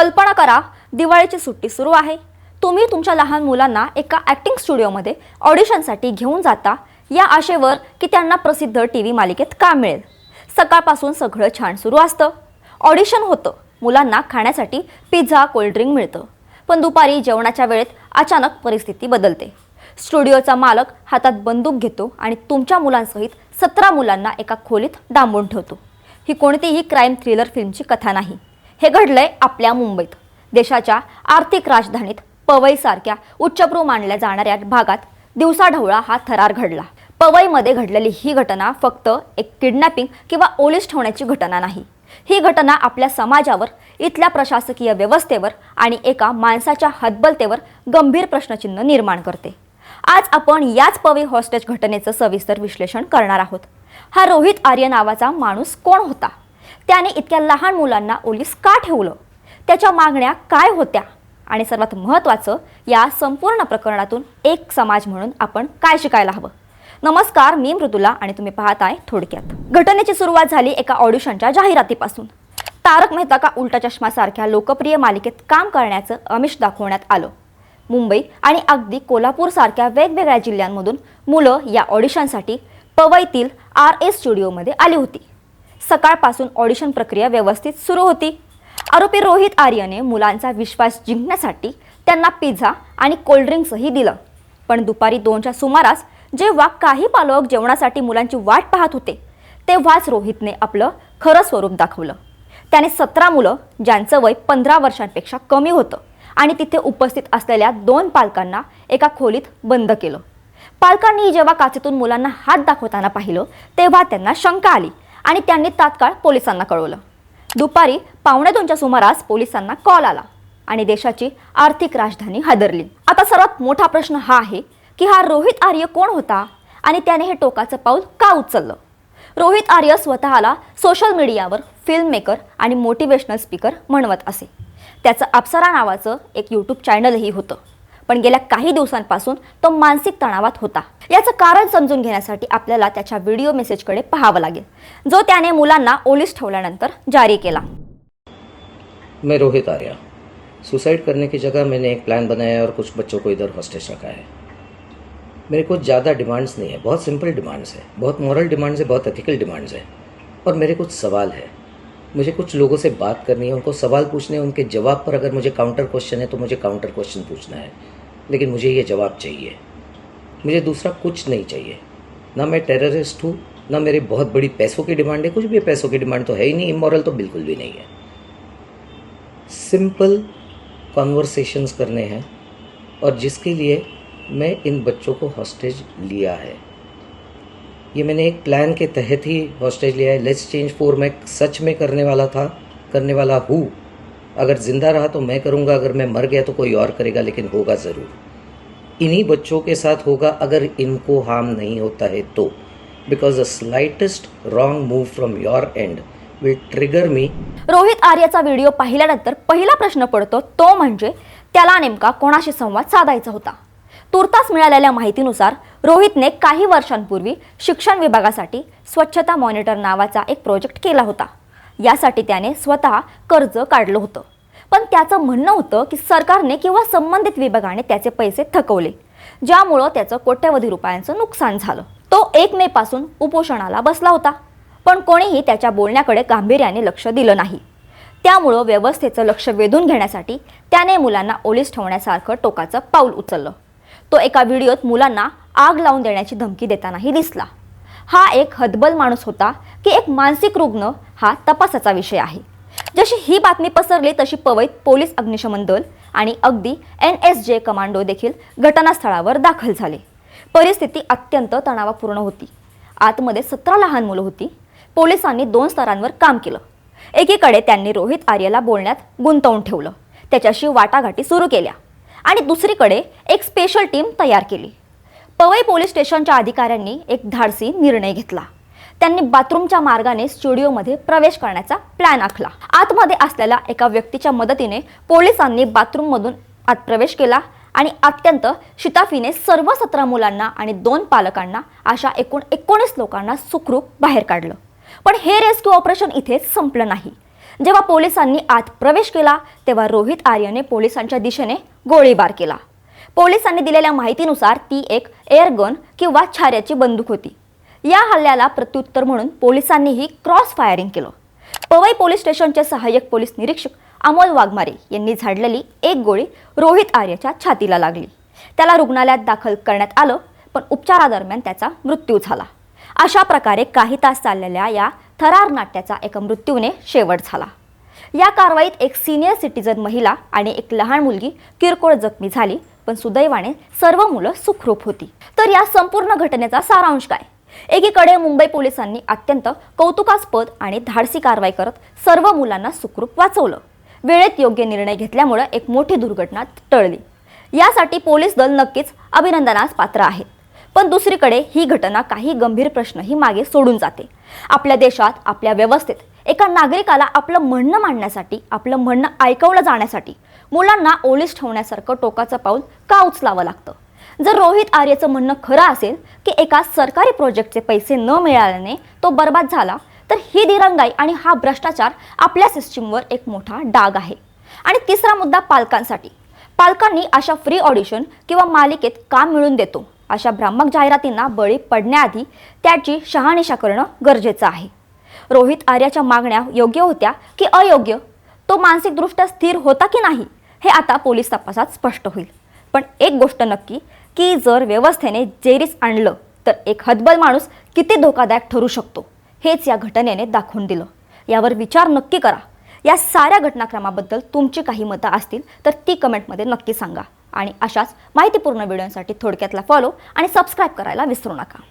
कल्पना करा दिवाळीची सुट्टी सुरू आहे. तुम्ही तुमच्या लहान मुलांना एका ॲक्टिंग स्टुडिओमध्ये ऑडिशनसाठी घेऊन जाता. या आशेवर की त्यांना प्रसिद्ध टी व्ही मालिकेत काम मिळेल. सकाळपासून सगळं छान सुरू असतं. ऑडिशन होतं. मुलांना खाण्यासाठी पिझ्झा कोल्ड्रिंक मिळतं. पण दुपारी जेवणाच्या वेळेत अचानक परिस्थिती बदलते. स्टुडिओचा मालक हातात बंदूक घेतो आणि तुमच्या मुलांसहित सतरा मुलांना एका खोलीत डांबून ठेवतो. ही कोणतीही क्राईम थ्रिलर फिल्मची कथा नाही. हे घडलंय आपल्या मुंबईत. देशाच्या आर्थिक राजधानीत पवईसारख्या उच्चभ्रू मानल्या जाणाऱ्या भागात दिवसाढवळा हा थरार घडला. पवईमध्ये घडलेली ही घटना फक्त एक किडनॅपिंग किंवा ओलीस ठेवण्याची घटना नाही. ही घटना आपल्या समाजावर इथल्या प्रशासकीय व्यवस्थेवर आणि एका माणसाच्या हतबलतेवर गंभीर प्रश्नचिन्ह निर्माण करते. आज आपण याच पवई हॉस्टेज घटनेचं सविस्तर विश्लेषण करणार आहोत. हा रोहित आर्य नावाचा माणूस कोण होता? त्याने इतक्या लहान मुलांना ओलीस का ठेवलं? त्याच्या मागण्या काय होत्या? आणि सर्वात महत्त्वाचं या संपूर्ण प्रकरणातून एक समाज म्हणून आपण काय शिकायला हवं? नमस्कार मी मृदुला आणि तुम्ही पाहत आहे थोडक्यात. घटनेची सुरुवात झाली एका ऑडिशनच्या जाहिरातीपासून. तारक मेहता का उलटा चष्मासारख्या लोकप्रिय मालिकेत काम करण्याचं आमिष दाखवण्यात आलं. मुंबई आणि अगदी कोल्हापूरसारख्या वेगवेगळ्या जिल्ह्यांमधून मुलं या ऑडिशनसाठी पवईतील आर एस स्टुडिओमध्ये आली होती. सकाळपासून ऑडिशन प्रक्रिया व्यवस्थित सुरू होती. आरोपी रोहित आर्यने मुलांचा विश्वास जिंकण्यासाठी त्यांना पिझ्झा आणि कोल्ड्रिंक्सही दिलं. पण दुपारी दोनच्या सुमारास जेव्हा काही पालक जेवणासाठी मुलांची वाट पाहत होते तेव्हाच रोहितने आपलं खरं स्वरूप दाखवलं. त्याने सतरा मुलं ज्यांचं वय पंधरा वर्षांपेक्षा कमी होतं आणि तिथे उपस्थित असलेल्या दोन पालकांना एका खोलीत बंद केलं. पालकांनी जेव्हा काचेतून मुलांना हात दाखवताना पाहिलं तेव्हा त्यांना शंका आली आणि त्यांनी तात्काळ पोलिसांना कळवलं. दुपारी पावणे दोनच्या सुमारास पोलिसांना कॉल आला आणि देशाची आर्थिक राजधानी हादरली. आता सर्वात मोठा प्रश्न हा आहे की हा रोहित आर्य कोण होता आणि त्याने हे टोकाचं पाऊल का उचललं? रोहित आर्य स्वतःला सोशल मीडियावर फिल्म मेकर आणि मोटिवेशनल स्पीकर म्हणवत असे. त्याचं अप्सरा नावाचं एक यूट्यूब चॅनलही होतं. पण गेल्या काही दिवसांपासून तो मानसिक तणावात होता. याचं कारण समजून घेण्यासाठी आपल्याला त्याच्या व्हिडिओ मेसेजकडे पाहावं लागेल. जो त्याने मुलांना ओलीस ठेवल्यानंतर जारी केला. मैं रोहित आर्या. सुसाइड करने की जगह मैंने एक प्लान बनाया है और कुछ बच्चों को इधर हॉस्टेज रखा है। मेरे कुछ ज़्यादा डिमांड्स नहीं है। बहुत सिंपल डिमांड्स है। बहुत मॉरल डिमांड्स है बहुत एथिकल डिमांड्स है। और मेरे कुछ सवाल है। मुझे कुछ लोगों से बात करनी है उनको सवाल पूछने हैं उनके जवाब पर अगर मुझे काउंटर क्वेश्चन है तो मुझे काउंटर क्वेश्चन पूछना है। लेकिन मुझे ये जवाब चाहिए। मुझे दूसरा कुछ नहीं चाहिए। ना मैं टेररिस्ट हूँ, ना मेरी बहुत बड़ी पैसों की डिमांड है, कुछ भी पैसों की डिमांड तो है ही नहीं इमोरल तो बिल्कुल भी नहीं है। सिंपल कॉन्वर्सेशंस करने हैं और जिसके लिए मैं इन बच्चों को हॉस्टेज लिया है। ये मैंने एक प्लान के तहत ही हॉस्टेज लिया है। लेट्स चेंज फोर मैं सच में करने वाला था, करने वाला हूँ। अगर ज़िंदा रहा तो मैं करूँगा अगर मैं मर गया तो कोई और करेगा लेकिन होगा ज़रूर। इन्हीं बच्चों के साथ होगा अगर इनको हार्म नहीं होता है तो। Because the slightest wrong move from your end will trigger me Rohit आर्याचा video पाहिल्यानंतर पहिला प्रश्न पडतो तो म्हणजे त्याला नेमका कोणाशी संवाद साधायचा होता? तुर्तास मिळालेल्या माहितीनुसार रोहितने काही वर्षांपूर्वी शिक्षण विभागासाठी स्वच्छता मॉनिटर नावाचा एक प्रोजेक्ट केला होता. यासाठी त्याने स्वतः कर्ज काढलं होतं. पण त्याचं म्हणणं होतं की सरकारने किंवा संबंधित विभागाने त्याचे पैसे थकवले ज्यामुळं त्याचं कोट्यवधी रुपयांचं नुकसान झालं. तो एक मे पासून उपोषणाला बसला होता पण कोणीही त्याच्या बोलण्याकडे गांभीर्याने लक्ष दिलं नाही. त्यामुळं व्यवस्थेचं लक्ष वेधून घेण्यासाठी त्याने मुलांना ओलीस ठेवण्यासारखं टोकाचं पाऊल उचललं. तो एका व्हिडिओत मुलांना आग लावून देण्याची धमकी देतानाही दिसला. हा एक हतबल माणूस होता की एक मानसिक रुग्ण हा तपासाचा विषय आहे. जशी ही बातमी पसरली तशी पवईत पोलीस अग्निशमन दल आणि अगदी एन एस जे कमांडो देखील घटनास्थळावर दाखल झाले. परिस्थिती अत्यंत तणावपूर्ण होती. आतमध्ये सतरा लहान मुलं होती. पोलिसांनी दोन स्तरांवर काम केलं. एकीकडे त्यांनी रोहित आर्यला बोलण्यात गुंतवून ठेवलं. त्याच्याशी वाटाघाटी सुरू केल्या. आणि दुसरीकडे एक स्पेशल टीम तयार केली. पवई पोलीस स्टेशनच्या अधिकाऱ्यांनी एक धाडसी निर्णय घेतला. त्यांनी बाथरूमच्या मार्गाने स्टुडिओमध्ये प्रवेश करण्याचा प्लॅन आखला. आतमध्ये असलेल्या एका व्यक्तीच्या मदतीने पोलिसांनी बाथरूममधून आत प्रवेश केला आणि अत्यंत शिताफीने सर्व सतरा मुलांना आणि दोन पालकांना अशा एकूण एकोणीस लोकांना सुखरूप बाहेर काढलं. पण हे रेस्क्यू ऑपरेशन इथेच संपलं नाही. जेव्हा पोलिसांनी आत प्रवेश केला तेव्हा रोहित आर्यने पोलिसांच्या दिशेने गोळीबार केला. पोलिसांनी दिलेल्या माहितीनुसार ती एक एअरगन किंवा छाऱ्याची बंदूक होती. या हल्ल्याला प्रत्युत्तर म्हणून पोलिसांनीही क्रॉस फायरिंग केलं. पवई पोलीस स्टेशनचे सहाय्यक पोलीस निरीक्षक अमोल वाघमारे यांनी झाडलेली एक गोळी रोहित आर्याच्या छातीला लागली. त्याला रुग्णालयात दाखल करण्यात आलं पण उपचारादरम्यान त्याचा मृत्यू झाला. अशा प्रकारे काही तास चाललेल्या या थरार नाट्याचा एका मृत्यूने शेवट झाला. या कारवाईत एक सिनियर सिटीजन महिला आणि एक लहान मुलगी किरकोळ जखमी झाली. पण सुदैवाने सर्व मुलं सुखरूप होती. तर या संपूर्ण घटनेचा सारांश काय? एकीकडे मुंबई पोलिसांनी अत्यंत कौतुकास्पद आणि धाडसी कारवाई करत सर्व मुलांना सुखरूप वाचवलं. वेळेत योग्य निर्णय घेतल्यामुळे एक मोठी दुर्घटना टळली. यासाठी पोलीस दल नक्कीच अभिनंदनास पात्र आहेत. पण दुसरीकडे ही घटना काही गंभीर प्रश्नही मागे सोडून जाते. आपल्या देशात आपल्या व्यवस्थेत एका नागरिकाला आपलं म्हणणं मांडण्यासाठी आपलं म्हणणं ऐकवलं जाण्यासाठी मुलांना ओलीस ठेवण्यासारखं टोकाचं पाऊल का उचलावं लागतं? जर रोहित आर्यचं म्हणणं खरं असेल की एका सरकारी प्रोजेक्टचे पैसे न मिळाल्याने तो बर्बाद झाला तर ही दिरंगाई आणि हा भ्रष्टाचार आपल्या सिस्टीमवर एक मोठा डाग आहे. आणि तिसरा मुद्दा पालकांसाठी. पालकांनी अशा फ्री ऑडिशन किंवा मालिकेत काम मिळून देतो अशा भ्रामक जाहिरातींना बळी पडण्याआधी त्याची शहानिशा करणं गरजेचं आहे. रोहित आर्याच्या मागण्या योग्य होत्या की अयोग्य? तो मानसिकदृष्ट्या स्थिर होता की नाही? हे आता पोलीस तपासात स्पष्ट होईल. पण एक गोष्ट नक्की की जर व्यवस्थेने जेरीस आणलं तर एक हतबल माणूस किती धोकादायक ठरू शकतो हेच या घटनेने दाखवून दिलं. यावर विचार नक्की करा. या साऱ्या घटनाक्रमाबद्दल तुमची काही मतं असतील तर ती कमेंटमध्ये नक्की सांगा. आणि अशाच माहितीपूर्ण व्हिडिओसाठी थोडक्यातला फॉलो आणि सबस्क्राईब करायला विसरू नका.